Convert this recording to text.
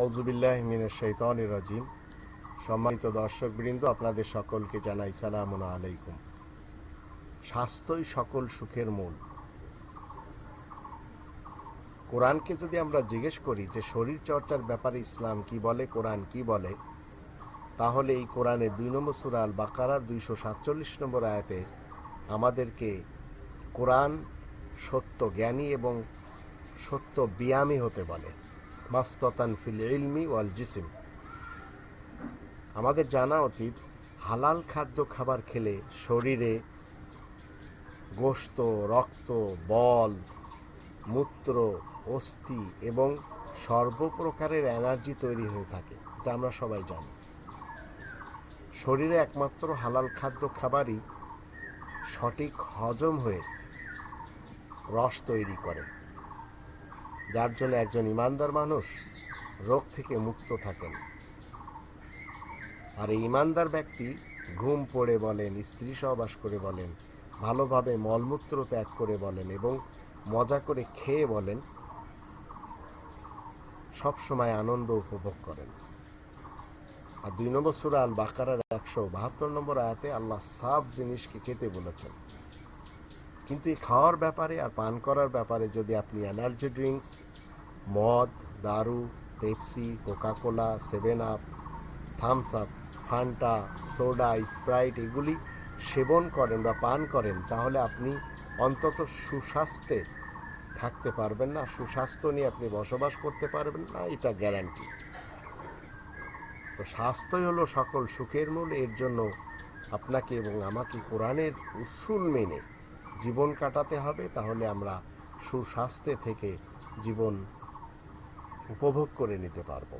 আউজুবিল্লাহ মিনের শৈতান রাজিম। সম্মানিত দর্শকবৃন্দ, আপনাদের সকলকে জানাই সালাম আলাইকুম। স্বাস্থ্যই সকল সুখের মূল। কোরআনকে যদি আমরা জিজ্ঞেস করি যে শরীর চর্চার ব্যাপারে ইসলাম কি বলে, কোরআন কি বলে, তাহলে এই কোরআনে দুই নম্বর সুরাল বাকারার দুইশো সাতচল্লিশ নম্বর আয়াতে আমাদেরকে কোরআন সত্য জ্ঞানী এবং সত্য বিয়ামী হতে বলে। মাস্ততান ফিল ইলমি ওয়াল জিসিম। আমাদের জানা উচিত, হালাল খাদ্য খাবার খেলে শরীরে গোশত, রক্ত, বল, মূত্র, অস্থি এবং সর্বপ্রকারের এনার্জি তৈরি হয়ে থাকে। এটা আমরা সবাই জানি। শরীরে একমাত্র হালাল খাদ্য খাবারই সঠিক হজম হয়ে রস তৈরি করে। যার জন্য একজন ইমানদার মানুষ রোগ থেকে মুক্ত থাকেন। আর এই ইমানদার ব্যক্তি ঘুম পড়ে বলেন, স্ত্রী সহবাস করে বলেন, ভালোভাবে মলমূত্র ত্যাগ করে বলেন এবং মজা করে খেয়ে বলেন সব সময় আনন্দ উপভোগ করেন। আর দুই নম্বর সুরা আল বাকারার একশো বাহাত্তর নম্বর আয়াতে আল্লাহ সাফ জিনিসকে খেতে বলেছেন। কিন্তু এই খাওয়ার ব্যাপারে আর পান করার ব্যাপারে যদি আপনি এনার্জি ড্রিঙ্কস, মদ, দারু, Pepsi, Coca Cola, seven up, Thums Up, Fanta, soda, Sprite এগুলি সেবন করেন বা পান করেন, তাহলে আপনি অন্তত সুস্বাস্থ্যে থাকতে পারবেন না। সুস্বাস্থ্য নিয়ে আপনি বসবাস করতে পারবেন না, এটা গ্যারান্টি তো স্বাস্থ্যই হলো সকল সুখের মূল, এর জন্য আপনাকে এবং আমাকে কোরআনের উসুল মেনে জীবন কাটাতে হবে তাহলে আমরা সুস্বাস্থ্যে থেকে জীবন উপভোগ করে নিতে পারব।